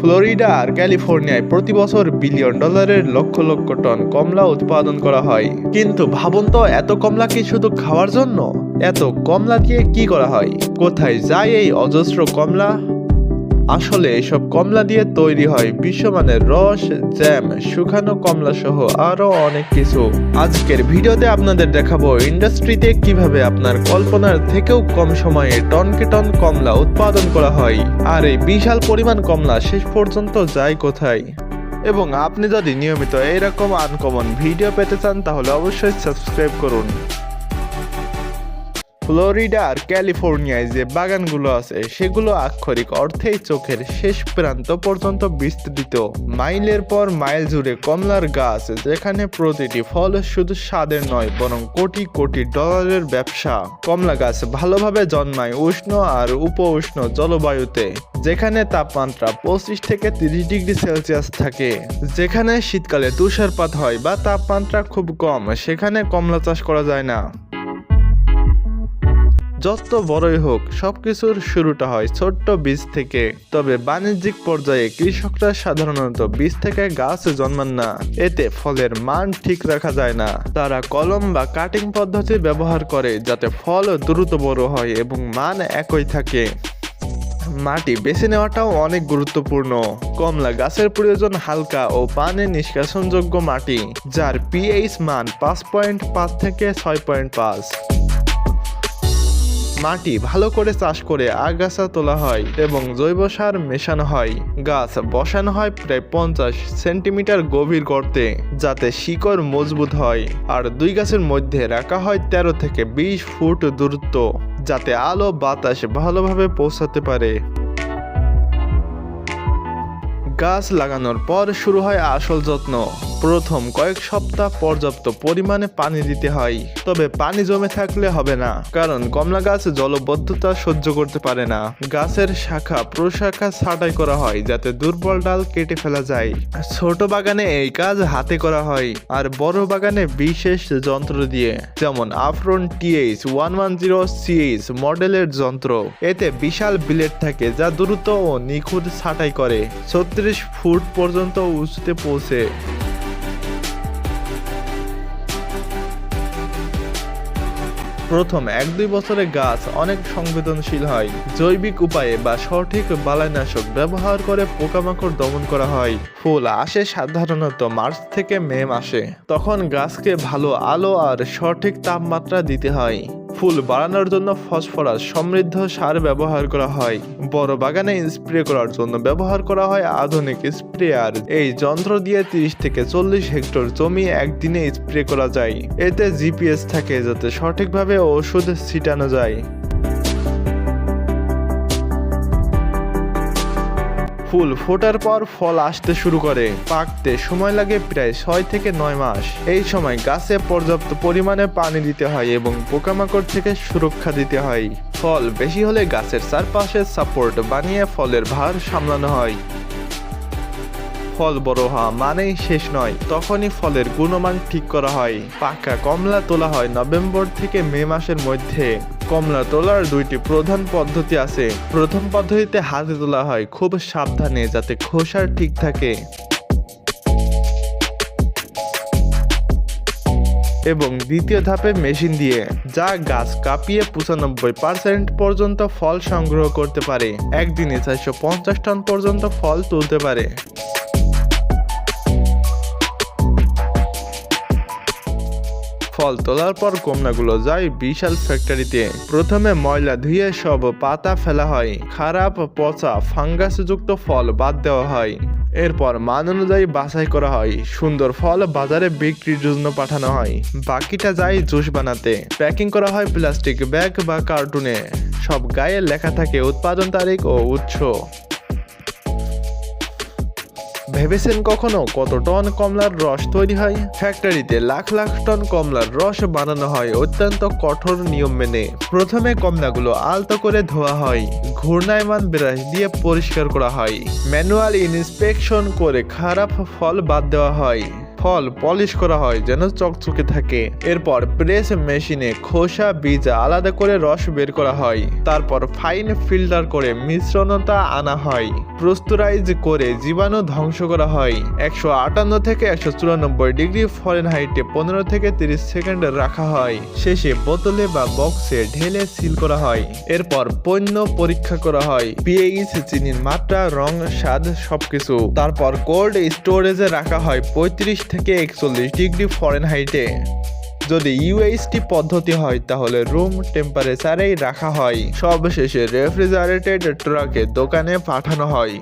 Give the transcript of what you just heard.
Florida আর ক্যালিফোর্নিয়ায় প্রতি বছর billion ডলারের লক্ষ লক্ষ টন কমলা উৎপাদন করা হয়। কিন্তু ভাবুন তো, এত কমলা কি শুধু খাওয়ার জন্য? এত কমলা দিয়ে কি করা হয়? কোথায় যায় এই অজস্র কমলা? আসলে এসব কমলা দিয়ে তৈরি হয় বিশ্বমানের রস, জ্যাম, শুকানো কমলা সহ আরও অনেক কিছু। আজকের ভিডিওতে আপনাদের দেখাবো ইন্ডাস্ট্রিতে কীভাবে আপনার কল্পনার থেকেও কম সময়ে টনকে টন কমলা উৎপাদন করা হয় আর এই বিশাল পরিমাণ কমলা শেষ পর্যন্ত যায় কোথায়। এবং আপনি যদি নিয়মিত এইরকম আনকমন ভিডিও পেতে চান তাহলে অবশ্যই সাবস্ক্রাইব করুন। ফ্লোরিডা আর ক্যালিফোর্নিয়ায় যে বাগানগুলো আছে, সেগুলো আক্ষরিক অর্থেই চোখের শেষ প্রান্ত পর্যন্ত বিস্তৃত। মাইলের পর মাইল জুড়ে কমলার গাছ যেখানে প্রতিটি ফল শুধু স্বাদের নয়, বরং কোটি কোটি ডলারের ব্যবসা। কমলা গাছ ভালোভাবে জন্মায় উষ্ণ আর উপ উষ্ণ জলবায়ুতে, যেখানে তাপমাত্রা পঁচিশ থেকে তিরিশ ডিগ্রি সেলসিয়াস থাকে। যেখানে শীতকালে তুষারপাত হয় বা তাপমাত্রা খুব কম, সেখানে কমলা চাষ করা যায় না। যত বড়ই হোক, সবকিছুর শুরুটা হয় ছোট্ট বীজ থেকে। তবে বাণিজ্যিক পর্যায়ে কৃষকরা সাধারণত বীজ থেকে গাছ জন্মান না। এতে ফলের মান ঠিক রাখা যায় না। তারা কলম বা কাটিং পদ্ধতি ব্যবহার করে যাতে ফল দ্রুত বড় হয় এবং মান একই থাকে। মাটি বেছে নেওয়াটাও অনেক গুরুত্বপূর্ণ। কমলা গাছের প্রয়োজন হালকা ও পানি নিষ্কাশনযোগ্য মাটি, যার পিএইচ মান পাঁচ পয়েন্ট পাঁচ থেকে ছয় পয়েন্ট পাঁচ। মাটি ভালো করে চাষ করে আগাছা তোলা হয় এবং জৈব সার মেশানো হয়। গাছ বসানো হয় প্রায় পঞ্চাশ সেন্টিমিটার গভীর গর্তে যাতে শিকড় মজবুত হয়। আর দুই গাছের মধ্যে রাখা হয় তেরো থেকে বিশ ফুট দূরত্ব যাতে আলো বাতাস ভালোভাবে পৌঁছাতে পারে। গাছ লাগানোর পর শুরু হয় আসল যত্ন। প্রথম কয়েক সপ্তাহ পর্যাপ্ত পরিমাণে পানি দিতে হয়, তবে পানি জমে থাকলে হবে না, কারণ কমলা গাছ জলবদ্ধতা সহ্য করতে পারে না। গাছের শাখা প্রশাখা ছাঁটাই করা হয় যাতে দুর্বল ডাল কেটে ফেলা যায়। ছোট বাগানে এই কাজ হাতে করা হয়, আর বড় বাগানে বিশেষ যন্ত্র দিয়ে, যেমন আফরন TH one one zero CH মডেলের যন্ত্র। এতে বিশাল বিলেট থাকে যা দ্রুত ও নিখুঁত ছাঁটাই করে। ছত্রিশ ফুট পর্যন্ত উঁচুতে পৌঁছে। প্রথম এক দুই বছরে গাছ অনেক সংবেদনশীল হয়। জৈবিক উপায়ে বা সঠিক বালাইনাশক ব্যবহার করে পোকামাকড় দমন করা হয়। ফুল আসে সাধারণত মার্চ থেকে মে মাসে। তখন গাছকে ভালো আলো আর সঠিক তাপমাত্রা দিতে হয়। ফুল বাড়ানোর জন্য ফসফরাস সমৃদ্ধ সার ব্যবহার করা হয়। বড় বাগানে স্প্রে করার জন্য ব্যবহার করা হয় আধুনিক স্প্রেয়ার। এই যন্ত্র দিয়ে তিরিশ থেকে চল্লিশ হেক্টর জমি একদিনে স্প্রে করা যায়। এতে জিপিএস থাকে যাতে সঠিকভাবে ওষুধ ছিটানো যায়। ফুল ফোটার পর ফল আসতে শুরু করে। পাকতে সময় লাগে প্রায় ছয় থেকে নয় মাস। এই সময় গাছে পর্যাপ্ত পরিমাণে পানি দিতে হয় এবং পোকামাকড় থেকে সুরক্ষা দিতে হয়। ফল বেশি হলে গাছের চারপাশে সাপোর্ট বানিয়ে ফলের ভার সামলানো হয়। ফল বড় হওয়া মানেই শেষ নয়, তখনই ফলের গুণমান ঠিক করা হয়। পাকা কমলা তোলা হয় নভেম্বর থেকে মে মাসের মধ্যে। কমলা তোলার দুইটি প্রধান পদ্ধতি আছে। প্রথম পদ্ধতিতে হাতে তোলা হয়, খুব সাবধানে যাতে খোসার ঠিক থাকে। এবং দ্বিতীয় ধাপে মেশিন দিয়ে, যা গাছ কাঁপিয়ে পঁচানব্বই পার্সেন্ট পর্যন্ত ফল সংগ্রহ করতে পারে। একদিনে চারশো পঞ্চাশ টন পর্যন্ত ফল তুলতে পারে। ফল তোলার পর কমলাগুলো যায় বিশাল ফ্যাক্টরিতে প্রথমে ময়লা ধুয়ে সব পাতা ফেলা হয়। খারাপ, পচা, ফাঙ্গাসযুক্ত ফল বাদ দেওয়া হয়। এরপর মান অনুযায়ী বাছাই করা হয়। সুন্দর ফল বাজারে বিক্রির জন্য পাঠানো হয়। বাকিটা যায় জুস বানাতে। প্যাকিং করা হয় প্লাস্টিক ব্যাগ বা কার্টুনে। সব গায়ে লেখা থাকে উৎপাদন তারিখ ও উৎস। ভেবেছেন কখনো কত টন কমলার রস তৈরি হয়? ফ্যাক্টরিতে লাখ লাখ টন কমলার রস বানানো হয় অত্যন্ত কঠোর নিয়ম মেনে। প্রথমে কমলাগুলো আলতো করে ধোয়া হয়, ঘূর্ণায়মান ব্রাশ দিয়ে পরিষ্কার করা হয়। ম্যানুয়াল ইনস্পেকশন করে খারাপ ফল বাদ দেওয়া হয়। ফল পলিশ করা হয় যেন চকচকে থাকে। এরপর প্রেস মেশিনে খোসা, বীজ আলাদা করে রস বের করা হয়। তারপর ফাইন ফিল্টার করে মিশ্রণতা আনা হয়। প্রস্তুরাইজ করে জীবাণু ধ্বংস করা হয়। একশো আটান্ন থেকে একশো চুরানব্বই ডিগ্রি ফরেন হাইটে পনেরো থেকে তিরিশ সেকেন্ড রাখা হয়। শেষে বোতলে বা বক্সে ঢেলে সিল করা হয়। এরপর পণ্য পরীক্ষা করা হয়। পিএইচ চিনির মাত্রা, রং, স্বাদ সবকিছু। তারপর কোল্ড স্টোরেজে রাখা হয় পঁয়ত্রিশ থেকে একচল্লিশ ডিগ্রি ফরেন হাইটে যদি ইউএইচটি পদ্ধতি হয়, তাহলে রুম টেম্পারেচারেই রাখা হয়। সবশেষে রেফ্রিজারেটেড ট্রাকে দোকানে পাঠানো হয়।